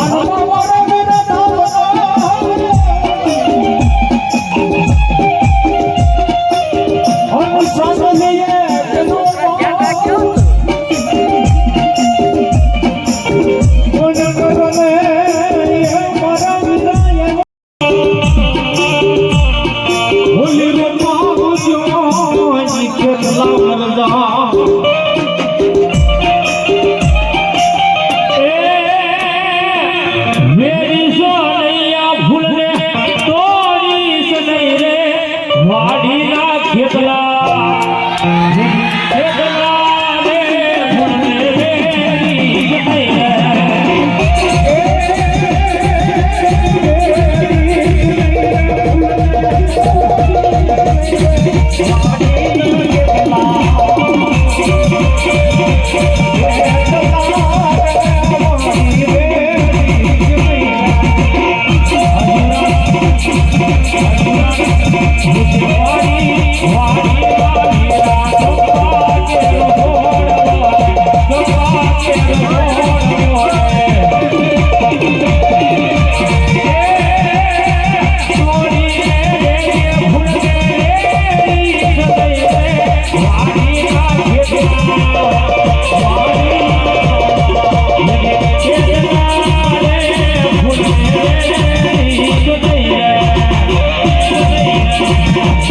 ভালো Oh,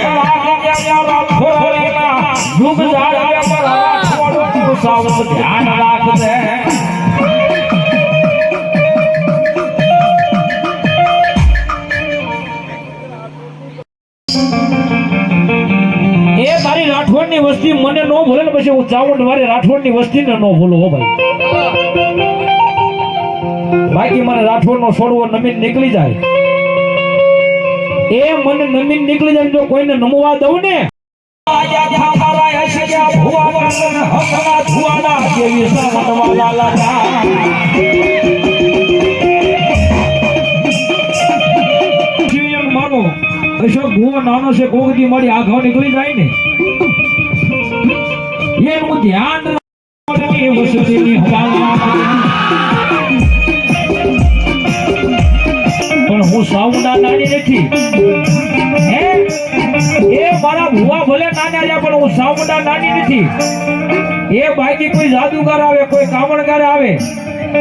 એનું ધ્યાન રાખજે યારા ખોરેલા યુગ જાળવે મારા ખોડું સાવત ધ્યાન રાખજે એ તારી રાઠોડની વસ્તી મને નો ભૂલે ને પછી હું ચાવંડ વાળી રાઠોડની વસ્તીને નો ભૂલો હો ભાઈ બાકી મને રાઠોડનો છોડવો નમીન નીકળી જાય એ મને નમીન નીકળી જાય જો કોઈને નમવા દઉં ને. જેવી સામતવા લાલા અશોક ભુવો નાનો છે કોગદી મારી આઘો નીકળી જાય ને. એનું ધ્યાન પણ નાની નથી હે? એ મારા ભુવા ભલે નાના રહ્યા પણ હું સાઉન્ડા નાની નથી. એ બાકી કોઈ જાદુગર આવે, કોઈ કામણગાર આવે.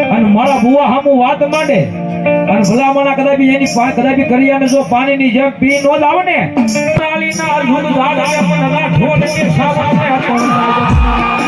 અને મારા ભુવા હામું વાત માંડે. અને ભલામણા કદાપી એની પા- કરી કરિયાને જો પાણીની જેમ પી નો લાવે ને. ચાલીના અદ્ભુત ઝાડ આવે પણ રાઠોડ કે સાવરને હતો.